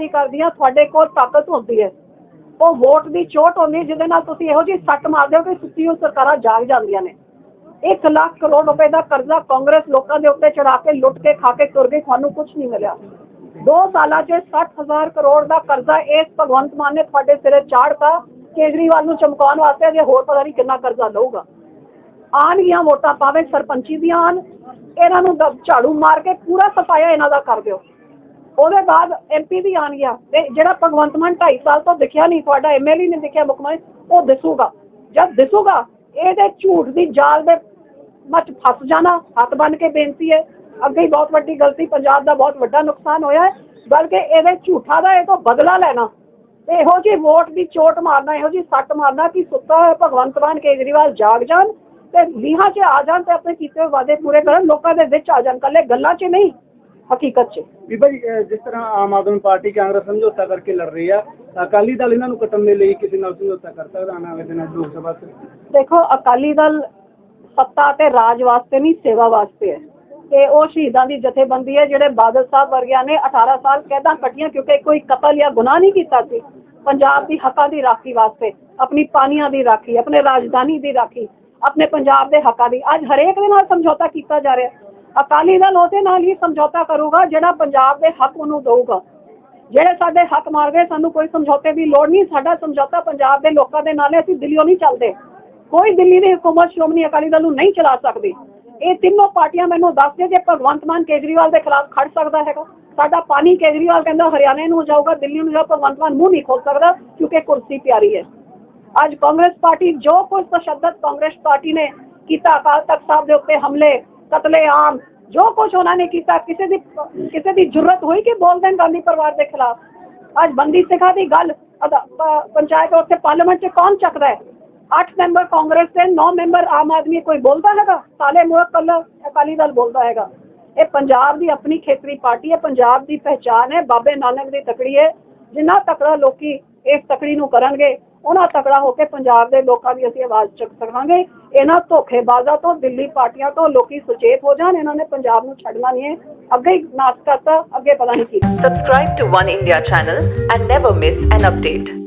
ਬੇਨਤੀ ਕਰਦੀ ਤੁਹਾਡੇ ਕੋਲ ਤਾਕਤ ਹੁੰਦੀ ਹੈ। ਉਹ ਵੋਟ ਦੀ ਚੋਟ ਹੁੰਦੀ ਜਿਹਦੇ ਨਾਲ ਤੁਸੀਂ ਇਹੋ ਜਿਹੀ ਸੱਟ ਮਾਰਦੇ ਹੋ ਕਿ ਸੁੱਤੀ ਹੋਈ ਸਰਕਾਰਾਂ ਜਾਗ ਜਾਂਦੀਆਂ ਨੇ। 1 ਲੱਖ ਕਰੋੜ ਰੁਪਏ ਦਾ ਕਰਜ਼ਾ ਕਾਂਗਰਸ ਲੋਕਾਂ ਦੇ ਉੱਤੇ ਚੜਾ ਕੇ, ਲੁੱਟ ਕੇ, ਖਾ ਕੇ ਤੁਰ ਗਈ, ਤੁਹਾਨੂੰ ਕੁਝ ਨਹੀਂ ਮਿਲਿਆ। 2 ਸਾਲਾਂ 'ਚ 60000 ਕਰੋੜ ਦਾ ਕਰਜ਼ਾ ਇਸ ਭਗਵੰਤ ਮਾਨ ਨੇ ਤੁਹਾਡੇ ਸਿਰੇ ਚਾੜਤਾ। ਕੇਜਰੀਵਾਲ ਨੂੰ ਚਮਕਾਉਣ ਵਾਸਤੇ ਜੇ ਹੋਰ ਪਤਾ ਨਹੀਂ ਕਿੰਨਾ ਕਰਜ਼ਾ ਲਊਗਾ। ਆਣਗੀਆਂ ਵੋਟਾਂ ਪਾਵੇ ਸਰਪੰਚੀ ਦੀਆਂ ਆਣ ਇਹਨਾਂ ਨੂੰ ਝਾੜੂ ਮਾਰ ਕੇ ਪੂਰਾ ਸਫਾਇਆ ਇਹਨਾਂ ਦਾ ਕਰ ਦਿਓ। ਉਹਦੇ ਬਾਅਦ ਐਮਪੀ ਵੀ ਆਣ ਗਿਆ। ਤੇ ਜਿਹੜਾ ਭਗਵੰਤ ਮਾਨ 2.5 ਸਾਲ ਤੋਂ ਦਿਖਿਆ ਨਹੀਂ, ਤੁਹਾਡਾ ਐਮਐਲਏ ਨੇ ਦਿਖਿਆ ਮੁੱਖ ਮੰਤਰੀ, ਉਹ ਦਿਸੂਗਾ। ਜਦ ਦਿਸੂਗਾ, ਇਹਦੇ ਝੂਠ ਦੀ ਜਾਲ ਦੇ ਮੱਚ ਫਸ ਜਾਣਾ, ਹੱਥ ਬੰਨ ਕੇ ਬੇਨਤੀ ਹੈ। ਅੱਗੇ ਹੀ ਬਹੁਤ ਵੱਡੀ ਗਲਤੀ, ਪੰਜਾਬ ਦਾ ਬਹੁਤ ਵੱਡਾ ਨੁਕਸਾਨ ਹੋਇਆ ਹੈ। ਬਲਕਿ ਇਹਦੇ ਝੂਠਾ ਦਾ ਇਹ ਤੋਂ ਬਦਲਾ ਲੈਣਾ। ਤੇ ਇਹੋ ਜਿਹੀ ਵੋਟ ਦੀ ਚੋਟ ਮਾਰਨਾ, ਇਹੋ ਜਿਹੀ ਸੱਟ ਮਾਰਨਾ ਕਿ ਸੁੱਤਾ ਹੋਇਆ ਭਗਵੰਤ ਮਾਨ ਕੇਜਰੀਵਾਲ ਜਾਗ ਜਾਣ ਤੇ ਲੀਹਾਂ 'ਚ ਆ ਜਾਣ ਤੇ ਆਪਣੇ ਕੀਤੇ ਵਾਅਦੇ ਪੂਰੇ ਕਰਨ, ਲੋਕਾਂ ਦੇ ਵਿੱਚ ਆ ਜਾਣ। ਕੱਲੇ ਗੱਲਾਂ 'ਚ ਨਹੀਂ। ਹਕੀਕਤ 'ਚ। ਬੀਬਾ ਜੀ ਅਹ ਜਿਸ ਤਰ੍ਹਾਂ ਆਮ ਆਦਮੀ ਪਾਰਟੀ ਕਾਂਗਰਸ ਸਮਝੌਤਾ ਕਰਕੇ ਲੜ ਰਹੀ ਆ ਅਕਾਲੀ ਦਲ ਇਹਨਾਂ ਨੂੰ ਕੱਟਣ ਦੇ ਲਈ ਕਿਸੇ ਨਾਲ ਸਮਝੌਤਾ ਕਰ ਸਕਦਾ ਆਉਣ ਵਾਲੇ ਦਿਨਾਂ 'ਚ ਲੋਕ ਸਭਾ 'ਚ। ਦੇਖੋ ਅਕਾਲੀ ਦਲ ਸੱਤਾ ਤੇ ਰਾਜ ਵਾਸਤੇ ਨਹੀਂ ਸੇਵਾ ਵਾਸਤੇ ਹੈ। ਤੇ ਉਹ ਸ਼ਹੀਦਾਂ ਦੀ ਜਥੇਬੰਦੀ ਹੈ ਜਿਹੜੇ ਬਾਦਲ ਸਾਹਿਬ ਵਰਗਿਆਂ ਨੇ 18 ਸਾਲ ਕੈਦਾਂ ਕੱਟੀਆਂ ਕਿਉਂਕਿ ਕੋਈ ਕਤਲ ਜਾਂ ਗੁਨਾਹ ਨਹੀਂ ਕੀਤਾ ਸੀ। ਪੰਜਾਬ ਦੀ ਹੱਕਾਂ ਦੀ ਰਾਖੀ ਵਾਸਤੇ ਆਪਣੀ ਪਾਣੀਆਂ ਦੀ ਰਾਖੀ ਆਪਣੇ ਰਾਜਧਾਨੀ ਦੀ ਰਾਖੀ ਆਪਣੇ ਪੰਜਾਬ ਦੇ ਹੱਕਾਂ ਦੀ। ਅੱਜ ਹਰੇਕ ਦੇ ਨਾਲ ਸਮਝੌਤਾ ਕੀਤਾ ਜਾ ਰਿਹਾ। ਅਕਾਲੀ ਦਲ ਉਹਦੇ ਨਾਲ ਹੀ ਸਮਝੌਤਾ ਕਰੂਗਾ, ਜਿਹੜਾ ਪੰਜਾਬ ਦੇ ਹੱਕ ਉਹਨੂੰ ਦਊਗਾ। ਜਿਹੜੇ ਸਾਡੇ ਹੱਕ ਮਾਰ ਗਏ ਸਾਨੂੰ ਕੋਈ ਸਮਝੌਤੇ ਦੀ ਲੋੜ ਨਹੀਂ। ਸਾਡਾ ਸਮਝੌਤਾ ਪੰਜਾਬ ਦੇ ਲੋਕਾਂ ਦੇ ਨਾਲ ਹੈ ਅਸੀਂ ਦਿੱਲੀੋਂ ਨਹੀਂ ਚੱਲਦੇ। ਕੋਈ ਦਿੱਲੀ ਦੀ ਹਕੂਮਤ ਸ਼੍ਰੋਮਣੀ ਅਕਾਲੀ ਦਲ ਨੂੰ ਨਹੀਂ ਚਲਾ ਸਕਦੀ। ਇਹ ਤਿੰਨੋਂ ਪਾਰਟੀਆਂ ਮੈਨੂੰ ਦੱਸਦੇ ਜੇ ਭਗਵੰਤ ਮਾਨ ਕੇਜਰੀਵਾਲ ਦੇ ਖਿਲਾਫ ਖੜ ਸਕਦਾ ਹੈਗਾ। ਸਾਡਾ ਪਾਣੀ ਕੇਜਰੀਵਾਲ ਕਹਿੰਦਾ ਹਰਿਆਣੇ ਨੂੰ ਜਾਊਗਾ, ਦਿੱਲੀ ਨੂੰ ਜਾਊਗਾ, ਭਗਵੰਤ ਮਾਨ ਮੂੰਹ ਨਹੀਂ ਖੋਲ ਸਕਦਾ, ਕਿਉਂਕਿ ਕੁਰਸੀ ਪਿਆਰੀ ਹੈ। ਅੱਜ ਕਾਂਗਰਸ ਪਾਰਟੀ ਜੋ ਕੁਝ ਤਸ਼ੱਦਦ ਕਾਂਗਰਸ ਪਾਰਟੀ ਨੇ ਕੀਤਾ, ਅਕਾਲ ਤਖਤ ਸਾਹਿਬ ਦੇ ਉੱਤੇ ਹਮਲੇ ਕਤਲੇ ਆਮ ਜੋ ਕੁਝ ਉਹਨਾਂ ਨੇ ਕੀਤਾ, ਕਿਸੇ ਦੀ ਕਿਸੇ ਦੀ ਜ਼ਰੂਰਤ ਹੋਈ ਕਿ ਬੋਲ ਦੇਣ ਗਾਂਧੀ ਪਰਿਵਾਰ ਦੇ ਖਿਲਾਫ? ਅੱਜ ਬੰਦੀ ਸਿੱਖਾਂ ਦੀ ਗੱਲ ਪੰਚਾਇਤ ਉੱਤੇ ਪਾਰਲੀਮੈਂਟ 'ਚ ਕੌਣ ਚੱਕਦਾ ਹੈ? 8 ਮੈਂਬਰ ਕਾਂਗਰਸ ਦੇ 9 ਮੈਂਬਰ ਆਮ ਆਦਮੀ, ਕੋਈ ਬੋਲਦਾ ਹੈਗਾ? ਸਾਲੇ ਮੁਲਕ ਕੱਲਾ ਅਕਾਲੀ ਦਲ ਬੋਲਦਾ ਹੈਗਾ। ਇਹ ਪੰਜਾਬ ਦੀ ਆਪਣੀ ਖੇਤਰੀ ਪਾਰਟੀ ਹੈ, ਪੰਜਾਬ ਦੀ ਪਹਿਚਾਨ ਹੈ, ਬਾਬੇ ਨਾਨਕ ਦੀ ਤਕੜੀ ਹੈ। ਜਿੰਨਾ ਤਕੜਾ ਲੋਕੀ ਇਸ ਤਕੜੀ ਨੂੰ ਕਰਨਗੇ ਉਹਨਾਂ ਤਕੜਾ ਹੋ ਕੇ ਪੰਜਾਬ ਦੇ ਲੋਕਾਂ ਦੀ ਅਸੀਂ ਆਵਾਜ਼ ਚੁੱਕ ਸਕਾਂਗੇ। ਇਹਨਾਂ ਧੋਖੇਬਾਜ਼ਾਂ ਤੋਂ, ਦਿੱਲੀ ਪਾਰਟੀਆਂ ਤੋਂ ਲੋਕੀ ਸੁਚੇਤ ਹੋ ਜਾਣ, ਇਹਨਾਂ ਨੇ ਪੰਜਾਬ ਨੂੰ ਛੱਡਣਾ ਨਹੀਂ ਹੈ। ਅੱਗੇ ਹੀ ਨਾਸ ਕਰਤਾ ਅੱਗੇ ਪਤਾ ਨਹੀਂ ਕੀ। Subscribe to One India channel and never miss an update.